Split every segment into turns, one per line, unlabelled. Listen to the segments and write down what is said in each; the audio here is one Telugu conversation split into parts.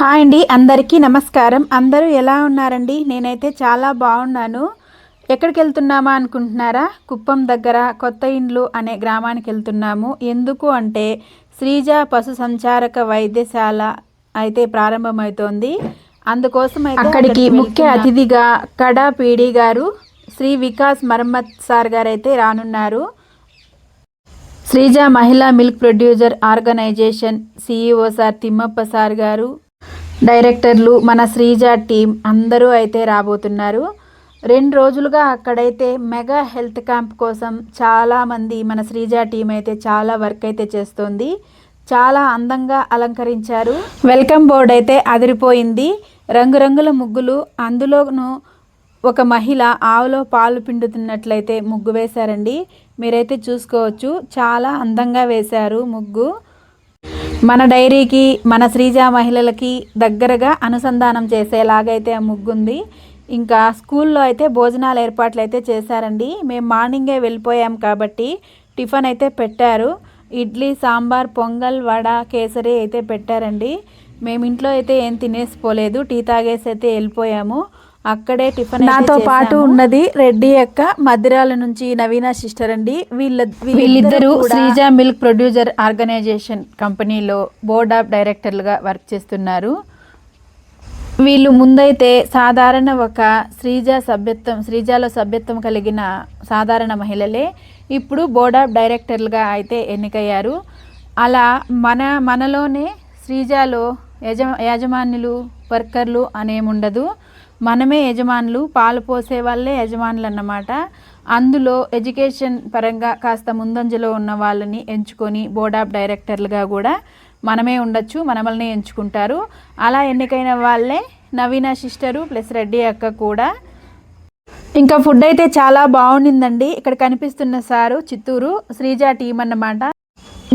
హాయ్ అండి అందరికీ నమస్కారం. అందరూ ఎలా ఉన్నారండి? నేనైతే చాలా బాగున్నాను. ఎక్కడికి వెళ్తున్నామా అనుకుంటున్నారా? కుప్పం దగ్గర కొత్త ఇండ్లు అనే గ్రామానికి వెళ్తున్నాము. ఎందుకు అంటే శ్రీజ పశు సంచారక వైద్యశాల అయితే ప్రారంభమవుతోంది. అందుకోసం అక్కడికి ముఖ్య అతిథిగా కడా పీడి గారు శ్రీ వికాస్ మరమ్మత్ సార్ గారు అయితే రానున్నారు. Sreeja Mahila milk producer organisation CEO sir Thimmappa sir garu డైరెక్టర్లు మన శ్రీజ టీం అందరూ అయితే రాబోతున్నారు. రెండు రోజులుగా అక్కడైతే మెగా హెల్త్ క్యాంప్ కోసం చాలామంది మన శ్రీజ టీం అయితే చాలా వర్క్ అయితే చేస్తోంది. చాలా అందంగా అలంకరించారు. వెల్కమ్ బోర్డ్ అయితే అదిరిపోయింది. రంగురంగుల ముగ్గులు అందులోనూ ఒక మహిళ ఆవులో పాలు పిండుతున్నట్లయితే ముగ్గు వేశారండి. మీరైతే చూసుకోవచ్చు. చాలా అందంగా వేశారు ముగ్గు. మన డైరీకి మన శ్రీజ మహిళలకి దగ్గరగా అనుసంధానం చేసేలాగైతే ఆ ముగ్గుంది. ఇంకా స్కూల్లో అయితే భోజనాలు ఏర్పాట్లు అయితే చేశారండి. మేము మార్నింగే వెళ్ళిపోయాం కాబట్టి టిఫిన్ అయితే పెట్టారు. ఇడ్లీ సాంబార్ పొంగల్ వడ కేసరి అయితే పెట్టారండి. మేము ఇంట్లో అయితే ఏం తినేసిపోలేదు టీ తాగేసి అయితే వెళ్ళిపోయాము. అక్కడే టిఫిన్ నాతో పాటు ఉన్నది రెడ్డి యొక్క మధిరాల నుంచి నవీన సిస్టర్ అండి. వీళ్ళ వీళ్ళిద్దరూ శ్రీజ మిల్క్ ప్రొడ్యూసర్ ఆర్గనైజేషన్ కంపెనీలో బోర్డ్ ఆఫ్ డైరెక్టర్లుగా వర్క్ చేస్తున్నారు. వీళ్ళు ముందైతే సాధారణ ఒక శ్రీజ సభ్యత్వం శ్రీజాలో సభ్యత్వం కలిగిన సాధారణ మహిళలే. ఇప్పుడు బోర్డ్ ఆఫ్ డైరెక్టర్లుగా అయితే ఎన్నికయ్యారు. అలా మన మనలోనే శ్రీజాలో యజ యాజమాన్యులు వర్కర్లు అనేముండదు. మనమే యజమానులు పాలు పోసే వాళ్ళే యజమానులు అన్నమాట అందులో ఎడ్యుకేషన్ పరంగా కాస్త ముందంజలో ఉన్న వాళ్ళని ఎంచుకొని బోర్డ్ ఆఫ్ డైరెక్టర్లుగా కూడా మనమే ఉండొచ్చు మనమల్ని ఎంచుకుంటారు. అలా ఎన్నికైన వాళ్ళే నవీన సిస్టరు ప్లస్ రెడ్డి అక్క కూడా. ఇంకా ఫుడ్ అయితే చాలా బాగుండిందండి. ఇక్కడ కనిపిస్తున్న సారు చిత్తూరు శ్రీజ టీం అన్నమాట.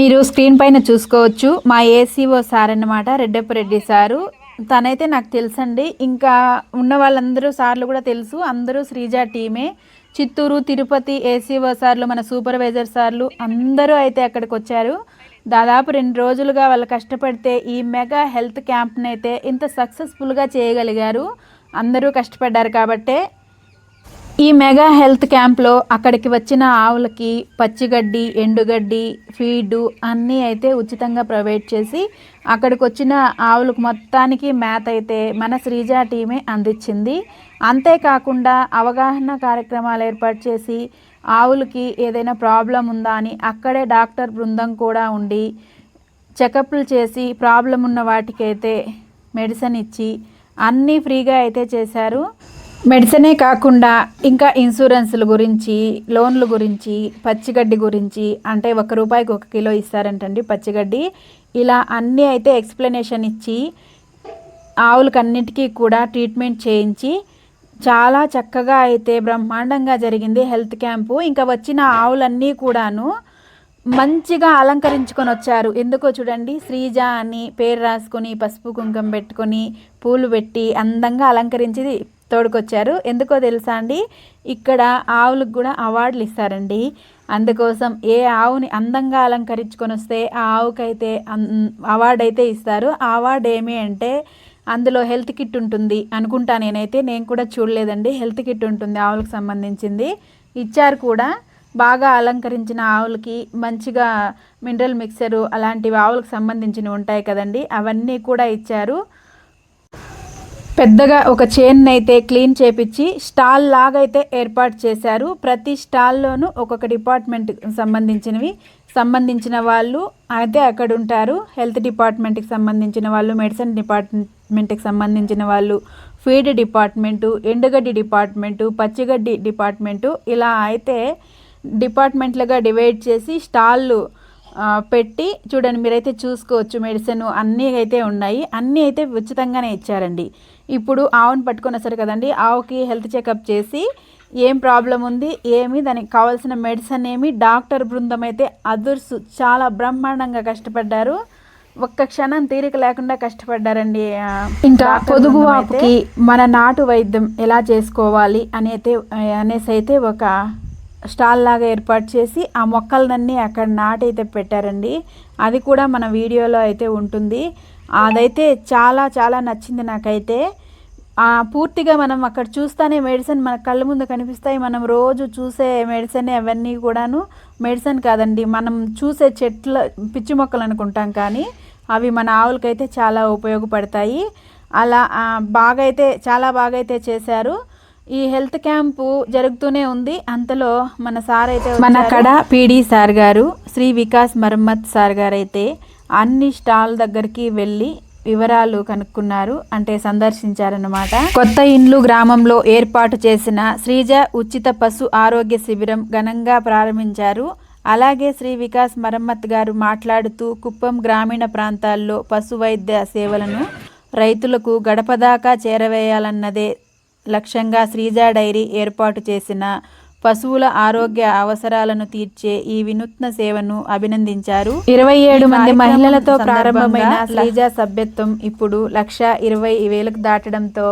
మీరు స్క్రీన్ పైన చూసుకోవచ్చు. మా ఏసీఓ సార్ అన్నమాట రెడ్డప్ప రెడ్డి సారు. తనైతే నాకు తెలుసండి. ఇంకా ఉన్న వాళ్ళందరూ సార్లు కూడా తెలుసు. అందరూ శ్రీజ టీమే. చిత్తూరు తిరుపతి ఏసీఓ సార్లు మన సూపర్వైజర్ సార్లు అందరూ అయితే అక్కడికి వచ్చారు దాదాపు రెండు రోజులుగా వాళ్ళు కష్టపడితే ఈ మెగా హెల్త్ క్యాంప్ని అయితే ఇంత సక్సెస్ఫుల్గా చేయగలిగారు. అందరూ కష్టపడ్డారు కాబట్టే ఈ మెగా హెల్త్ క్యాంప్లో అక్కడికి వచ్చిన ఆవులకి పచ్చిగడ్డి ఎండుగడ్డి ఫీడు అన్నీ అయితే ఉచితంగా ప్రొవైడ్ చేసి అక్కడికి వచ్చిన ఆవులకు మొత్తానికి మేత అయితే మన శ్రీజ టీమే అందించింది. అంతేకాకుండా అవగాహన కార్యక్రమాలు ఏర్పాటు చేసి ఆవులకి ఏదైనా ప్రాబ్లం ఉందా అని అక్కడే డాక్టర్ బృందం కూడా ఉండి చెకప్లు చేసి ప్రాబ్లం ఉన్న వాటికైతే మెడిసిన్ ఇచ్చి అన్నీ ఫ్రీగా అయితే చేశారు. మెడిసినే కాకుండా ఇంకా ఇన్సూరెన్స్ల గురించి లోన్ల గురించి పచ్చిగడ్డి గురించి అంటే ఒక రూపాయికి ఒక కిలో ఇస్తారంటండి పచ్చిగడ్డి. ఇలా అన్నీ అయితే ఎక్స్ప్లెనేషన్ ఇచ్చి ఆవులకన్నిటికీ కూడా ట్రీట్మెంట్ చేయించి చాలా చక్కగా అయితే బ్రహ్మాండంగా జరిగింది హెల్త్ క్యాంపు ఇంకా వచ్చిన ఆవులన్నీ కూడాను మంచిగా అలంకరించుకొని వచ్చారు. ఎందుకో చూడండి శ్రీజ అని పేరు రాసుకొని పసుపు కుంకుమ పెట్టుకొని పూలు పెట్టి అందంగా అలంకరించి తోడుకొచ్చారు. ఎందుకో తెలుసా అండి? ఇక్కడ ఆవులకు కూడా అవార్డులు ఇస్తారండి. అందుకోసం ఏ ఆవుని అందంగా అలంకరించుకొని వస్తే ఆ ఆవుకైతే అవార్డు అయితే ఇస్తారు. ఆ అవార్డు ఏమి అంటే అందులో హెల్త్ కిట్ ఉంటుంది అనుకుంటా నేనైతే. నేను కూడా చూడలేదండి. హెల్త్ కిట్ ఉంటుంది ఆవులకు సంబంధించింది. ఇచ్చారు కూడా. బాగా అలంకరించిన ఆవులకి మంచిగా మినరల్ మిక్సరు అలాంటివి ఆవులకు సంబంధించినవి ఉంటాయి కదండి. అవన్నీ కూడా ఇచ్చారు. పెద్దగా ఒక చైన్ అయితే క్లీన్ చేపించి స్టాల్ లాగా అయితే ఏర్పాటు చేశారు. ప్రతి స్టాల్లోనూ ఒక్కొక్క డిపార్ట్మెంట్ సంబంధించినవి. సంబంధించిన వాళ్ళు అయితే అక్కడ ఉంటారు. హెల్త్ డిపార్ట్మెంట్కి సంబంధించిన వాళ్ళు మెడిసిన్ డిపార్ట్మెంట్కి సంబంధించిన వాళ్ళు ఫీడ్ డిపార్ట్మెంటు ఎండుగడ్డి డిపార్ట్మెంటు పచ్చిగడ్డి డిపార్ట్మెంటు ఇలా అయితే డిపార్ట్మెంట్లుగా డివైడ్ చేసి స్టాళ్ళు పెట్టి చూడండి మీరైతే చూసుకోవచ్చు మెడిసిన్ అన్నీ అయితే ఉన్నాయి. అన్నీ అయితే ఉచితంగానే ఇచ్చారండి. ఇప్పుడు ఆవును పట్టుకొని వస్తారు కదండి ఆవుకి హెల్త్ చెకప్ చేసి ఏం ప్రాబ్లం ఉంది ఏమి దానికి కావాల్సిన మెడిసిన్ ఏమి డాక్టర్ బృందం అయితే అదుర్సు చాలా బ్రహ్మాండంగా కష్టపడ్డారు. ఒక్క క్షణం తీరిక లేకుండా కష్టపడ్డారండి ఇంకా పొదుగు వాపుకి మన నాటు వైద్యం ఎలా చేసుకోవాలి అని అయితే అనేసి అయితే ఒక స్టాల్ లాగా ఏర్పాటు చేసి ఆ మొక్కలన్నీ అక్కడ నాటైతే పెట్టారండి. అది కూడా మన వీడియోలో అయితే ఉంటుంది. అదైతే చాలా చాలా నచ్చింది నాకైతే. పూర్తిగా మనం అక్కడ చూస్తానే మెడిసిన్ మన కళ్ళ ముందు కనిపిస్తాయి. మనం రోజు చూసే మెడిసిన్ అవన్నీ కూడాను మెడిసిన్ కాదండి. మనం చూసే చెట్ల పిచ్చి మొక్కలు అనుకుంటాం కానీ అవి మన ఆవులకైతే చాలా ఉపయోగపడతాయి. అలా బాగా అయితే చాలా బాగా అయితే చేశారు. ఈ హెల్త్ క్యాంపు జరుగుతూనే ఉంది. అంతలో మన సార్ అయితే మన కడ పీడీ సార్ గారు శ్రీ వికాస్ మరమ్మత్ సార్ గారు అయితే అన్ని స్టాల్ దగ్గరికి వెళ్ళి వివరాలు కనుక్కున్నారు అంటే సందర్శించారన్నమాట. కొత్త ఇండ్లు గ్రామంలో ఏర్పాటు చేసిన శ్రీజ ఉచిత పశు ఆరోగ్య శిబిరం ఘనంగా ప్రారంభించారు. అలాగే శ్రీ వికాస్ మరమ్మత్ గారు మాట్లాడుతూ కుప్పం గ్రామీణ ప్రాంతాల్లో పశు వైద్య సేవలను రైతులకు గడపదాకా చేరవేయాలన్నదే లక్ష్యంగా శ్రీజ డైరీ ఏర్పాటు చేసిన పశువుల ఆరోగ్య అవసరాలను తీర్చే ఈ వినూత్న సేవను అభినందించారు. ఇరవై ఏడు మంది మహిళలతో ప్రారంభమైన శ్రీజ సభ్యత్వం ఇప్పుడు లక్ష ఇరవై వేలకు దాటడంతో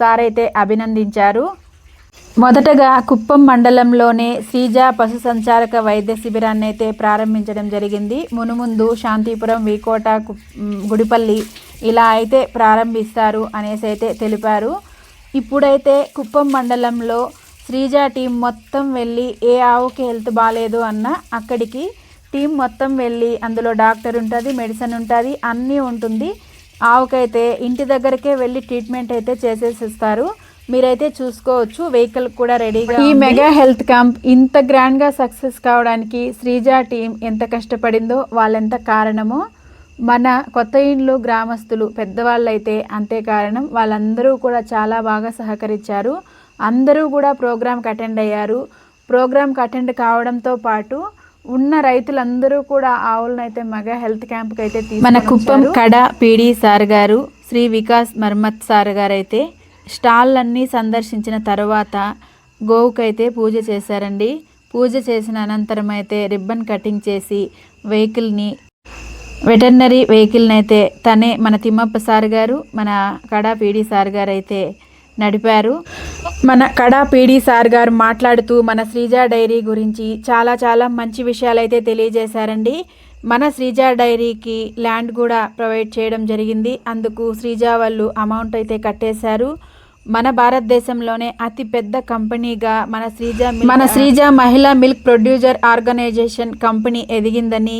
సార్ అయితే అభినందించారు. మొదటగా కుప్పం మండలంలోనే శ్రీజ పశు సంచారక వైద్య శిబిరాన్ని అయితే ప్రారంభించడం జరిగింది. మునుముందు శాంతిపురం వీకోట గుడిపల్లి ఇలా అయితే ప్రారంభిస్తారు అనేసి అయితే తెలిపారు. ఇప్పుడైతే కుప్పం మండలంలో శ్రీజ టీం మొత్తం వెళ్ళి ఏ ఆవుకి హెల్త్ బాగాలేదు అన్న అక్కడికి టీం మొత్తం వెళ్ళి అందులో డాక్టర్ ఉంటుంది మెడిసిన్ ఉంటుంది అన్నీ ఉంటుంది. ఆవుకైతే ఇంటి దగ్గరకే వెళ్ళి ట్రీట్మెంట్ అయితే చేసేసి ఇస్తారు మీరైతే చూసుకోవచ్చు వెహికల్ కూడా రెడీగా ఈ మెగా హెల్త్ క్యాంప్ ఇంత గ్రాండ్గా సక్సెస్ కావడానికి శ్రీజ టీం ఎంత కష్టపడిందో వాళ్ళెంత కారణమో మన కొత్త ఇండ్లు గ్రామస్తులు పెద్దవాళ్ళు అయితే అంతే కారణం. వాళ్ళందరూ కూడా చాలా బాగా సహకరించారు. అందరూ కూడా ప్రోగ్రామ్కి అటెండ్ అయ్యారు. ప్రోగ్రామ్కి అటెండ్ కావడంతో పాటు ఉన్న రైతులందరూ కూడా ఆవులను అయితే మగ హెల్త్ క్యాంప్కి అయితే మన కుప్పం కడ పీడి సార్ గారు శ్రీ వికాస్ మర్మత్ సార్ గారు అయితే స్టాళ్ళన్నీ సందర్శించిన తర్వాత గోవుకైతే పూజ చేశారండి. పూజ చేసిన అనంతరం అయితే రిబ్బన్ కటింగ్ చేసి వెహికల్ని వెటర్నరీ వెహికల్ని అయితే తనే మన తిమ్మప్ప సార్ గారు మన కడా పీడి సార్ గారు అయితే నడిపారు. మన కడా పీడి సార్ గారు మాట్లాడుతూ మన శ్రీజ డైరీ గురించి చాలా చాలా మంచి విషయాలు అయితే తెలియజేశారండి. మన శ్రీజ డైరీకి ల్యాండ్ కూడా ప్రొవైడ్ చేయడం జరిగింది. అందుకు శ్రీజ వాళ్ళు అమౌంట్ అయితే కట్టేశారు. మన భారతదేశంలోనే అతి పెద్ద కంపెనీగా మన శ్రీజ మన Sreeja Mahila milk producer organisation company ఎదిగిందని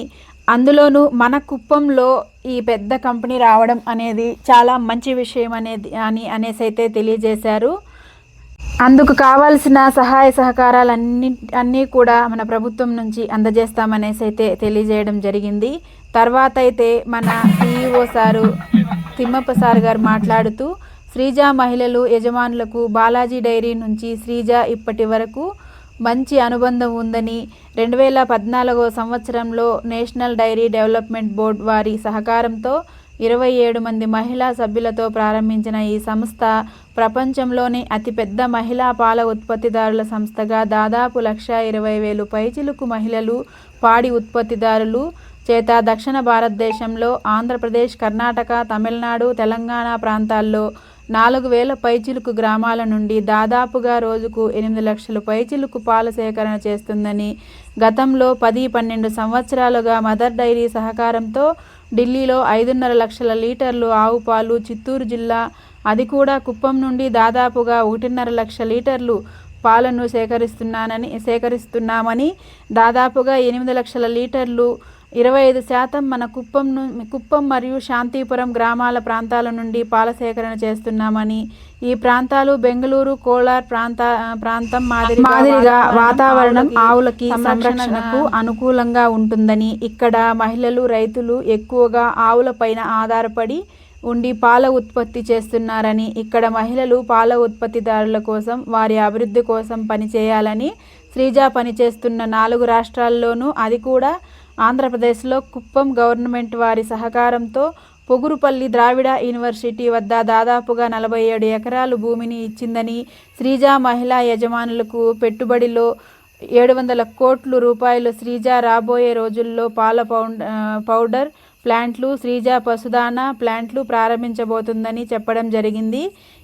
అందులోనూ మన కుప్పంలో ఈ పెద్ద కంపెనీ రావడం అనేది చాలా మంచి విషయం అనేది అని అనేసి అయితే తెలియజేశారు. అందుకు కావాల్సిన సహాయ సహకారాలు అన్ని అన్నీ కూడా మన ప్రభుత్వం నుంచి అందజేస్తామనేసి అయితే తెలియజేయడం జరిగింది. తర్వాత అయితే మన సిఇఓ సారు తిమ్మప్ప సార్ గారు మాట్లాడుతూ శ్రీజ మహిళలు యజమానులకు బాలాజీ డైరీ నుంచి శ్రీజ ఇప్పటి వరకు మంచి అనుబంధం ఉందని రెండు వేల పద్నాలుగో సంవత్సరంలో నేషనల్ డైరీ డెవలప్మెంట్ బోర్డ్ వారి సహకారంతో ఇరవై ఏడు మంది మహిళా సభ్యులతో ప్రారంభించిన ఈ సంస్థ ప్రపంచంలోని అతిపెద్ద మహిళా పాల ఉత్పత్తిదారుల సంస్థగా దాదాపు లక్ష ఇరవై వేలు పైచిలుకు మహిళలు పాడి ఉత్పత్తిదారులు చేత దక్షిణ భారతదేశంలో ఆంధ్రప్రదేశ్ కర్ణాటక తమిళనాడు తెలంగాణ ప్రాంతాల్లో నాలుగు వేల పైచిలుకు గ్రామాల నుండి దాదాపుగా రోజుకు ఎనిమిది లక్షల పైచిలుకు పాల సేకరణ చేస్తుందని గతంలో పది పన్నెండు సంవత్సరాలుగా మదర్ డైరీ సహకారంతో ఢిల్లీలో ఐదున్నర లక్షల లీటర్లు ఆవు పాలు చిత్తూరు జిల్లా అది కూడా కుప్పం నుండి దాదాపుగా ఒకటిన్నర లక్ష లీటర్లు పాలను సేకరిస్తున్నానని సేకరిస్తున్నామని దాదాపుగా ఎనిమిది లక్షల లీటర్లు ఇరవై ఐదు శాతం మన కుప్పం కుప్పం మరియు శాంతిపురం గ్రామాల ప్రాంతాల నుండి పాల సేకరణ చేస్తున్నామని ఈ ప్రాంతాలు బెంగళూరు కోలార్ ప్రాంత ప్రాంతం మాదిరి మాదిరిగా వాతావరణం ఆవులకి సంరక్షణకు అనుకూలంగా ఉంటుందని ఇక్కడ మహిళలు రైతులు ఎక్కువగా ఆవుల పైన ఆధారపడి ఉండి పాల ఉత్పత్తి చేస్తున్నారని ఇక్కడ మహిళలు పాల ఉత్పత్తిదారుల కోసం వారి అభివృద్ధి కోసం పనిచేయాలని శ్రీజ పనిచేస్తున్న నాలుగు రాష్ట్రాల్లోనూ అది కూడా ఆంధ్రప్రదేశ్లో కుప్పం గవర్నమెంట్ వారి సహకారంతో పొగురుపల్లి ద్రావిడ యూనివర్సిటీ వద్ద దాదాపుగా నలభై ఏడు ఎకరాలు భూమిని ఇచ్చిందని శ్రీజ మహిళా యజమానులకు పెట్టుబడిలో ఏడు వందల కోట్లు రూపాయలు శ్రీజ రాబోయే రోజుల్లో పాల పౌడర్ ప్లాంట్లు శ్రీజ పశుదాన ప్లాంట్లు ప్రారంభించబోతుందని చెప్పడం జరిగింది.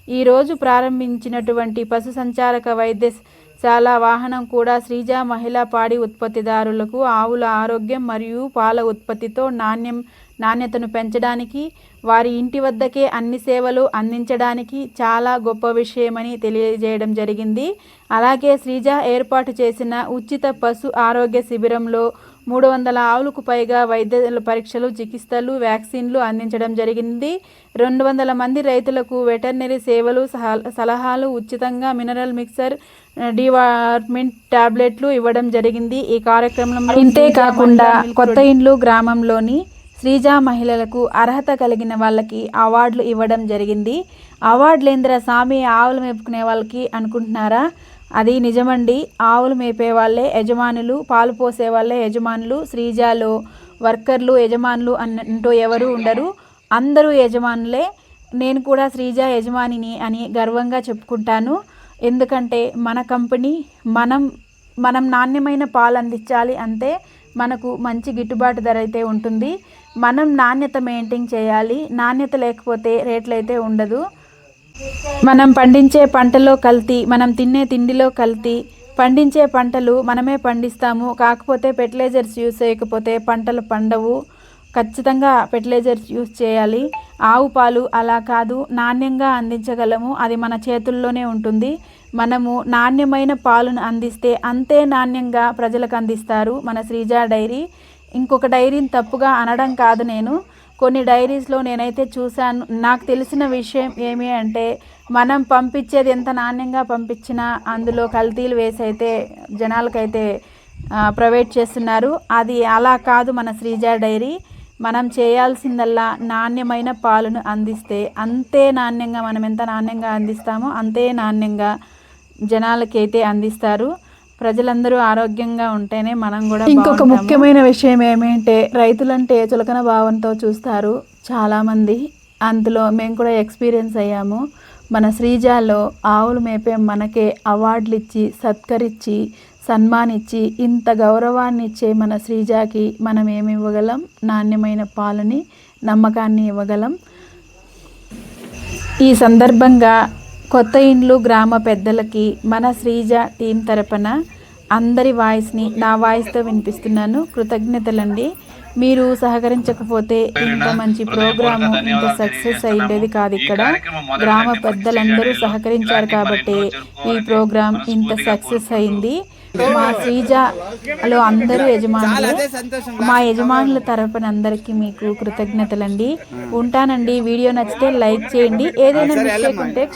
ఈరోజు ప్రారంభించినటువంటి పశు సంచారక వైద్య చాలా వాహనం కూడా శ్రీజ మహిళా పాడి ఉత్పత్తిదారులకు ఆవుల ఆరోగ్యం మరియు పాల ఉత్పత్తితో నాణ్యం నాణ్యతను పెంచడానికి వారి ఇంటి వద్దకే అన్ని సేవలు అందించడానికి చాలా గొప్ప విషయమని తెలియజేయడం జరిగింది. అలాగే శ్రీజ ఏర్పాటు చేసిన ఉచిత పశు ఆరోగ్య శిబిరంలో మూడు వందల ఆవులకు పైగా వైద్య పరీక్షలు చికిత్సలు వ్యాక్సిన్లు అందించడం జరిగింది. రెండు వందల మంది రైతులకు వెటర్నరీ సేవలు సహ- సలహాలు ఉచితంగా మినరల్ మిక్సర్ డివార్మెంట్ టాబ్లెట్లు ఇవ్వడం జరిగింది. ఈ కార్యక్రమంలో ఇంతే కాకుండా కొత్త ఇండ్లు గ్రామంలోని శ్రీజా మహిళలకు అర్హత కలిగిన వాళ్ళకి అవార్డులు ఇవ్వడం జరిగింది. అవార్డులు ఏందిరా స్వామి ఆవులు మేపుకునే వాళ్ళకి అనుకుంటున్నారా? అది నిజమండి. ఆవులు మేపే వాళ్ళే యజమానులు పాలు పోసే వాళ్ళే యజమానులు శ్రీజాలో వర్కర్లు యజమానులు అంటూ ఎవరు ఉండరు. అందరూ యజమానులే. నేను కూడా శ్రీజ యజమానిని అని గర్వంగా చెప్పుకుంటాను. ఎందుకంటే మన కంపెనీ మనం మనం నాణ్యమైన పాలు అందించాలి అంతే మనకు మంచి గిట్టుబాటు ధర అయితే ఉంటుంది. మనం నాణ్యత మెయింటైన్ చేయాలి. నాణ్యత లేకపోతే రేట్లు అయితే ఉండదు. మనం పండించే పంటలో కల్తీ మనం తినే తిండిలో కల్తీ. పండించే పంటలు మనమే పండిస్తాము. కాకపోతే ఫెర్టిలైజర్స్ యూస్ చేయకపోతే పంటలు పండవు. ఖచ్చితంగా ఫెర్టిలైజర్స్ యూస్ చేయాలి. ఆవు పాలు అలా కాదు. నాణ్యంగా అందించగలము. అది మన చేతుల్లోనే ఉంటుంది. మనము నాణ్యమైన పాలను అందిస్తే అంతే నాణ్యంగా ప్రజలకు అందిస్తారు మన శ్రీజా డైరీ. ఇంకొక డైరీని తప్పుగా అనడం కాదు నేను. కొన్ని డైరీస్లో నేనైతే చూశాను. నాకు తెలిసిన విషయం ఏమి అంటే మనం పంపించేది ఎంత నాణ్యంగా పంపించినా అందులో కల్తీలు వేసి అయితే జనాలకైతే ప్రొవైడ్ చేస్తున్నారు. అది అలా కాదు మన శ్రీజ డైరీ. మనం చేయాల్సిందల్లా నాణ్యమైన పాలను అందిస్తే అంతే నాణ్యంగా మనం ఎంత నాణ్యంగా అందిస్తామో అంతే నాణ్యంగా జనాలకైతే అందిస్తారు. ప్రజలందరూ ఆరోగ్యంగా ఉంటేనే మనం కూడా ఇంకొక ముఖ్యమైన విషయం ఏమంటే రైతులంటే చులకన భావంతో చూస్తారు? చాలామంది. అందులో మేము కూడా ఎక్స్పీరియన్స్ అయ్యాము. మన శ్రీజాలో ఆవులు మేపే మనకే అవార్డులు ఇచ్చి సత్కరించి సన్మానించి ఇంత గౌరవాన్ని ఇచ్చే మన శ్రీజాకి మనం ఏమి ఇవ్వగలం? నాణ్యమైన పాలని నమ్మకాన్ని ఇవ్వగలం. ఈ సందర్భంగా కొత్త ఇండ్లు గ్రామ పెద్దలకి మన శ్రీజ టీం తరపున అందరి వాయిస్ని నా వాయిస్తో వినిపిస్తున్నాను. కృతజ్ఞతలండి. మీరు సహకరించకపోతే ఇంత మంచి ప్రోగ్రాము ఇంత సక్సెస్ అయ్యేది కాదు ఇక్కడ. గ్రామ పెద్దలందరూ సహకరించారు కాబట్టి ఈ ప్రోగ్రాం ఇంత సక్సెస్ అయింది. మా శ్రీజలో అందరూ యజమానులు. మా యజమానుల తరపున అందరికీ మీకు కృతజ్ఞతలండి. ఉంటానండి. వీడియో నచ్చితే లైక్ చేయండి. ఏదైనా మిస్టేక్ ఉంటే.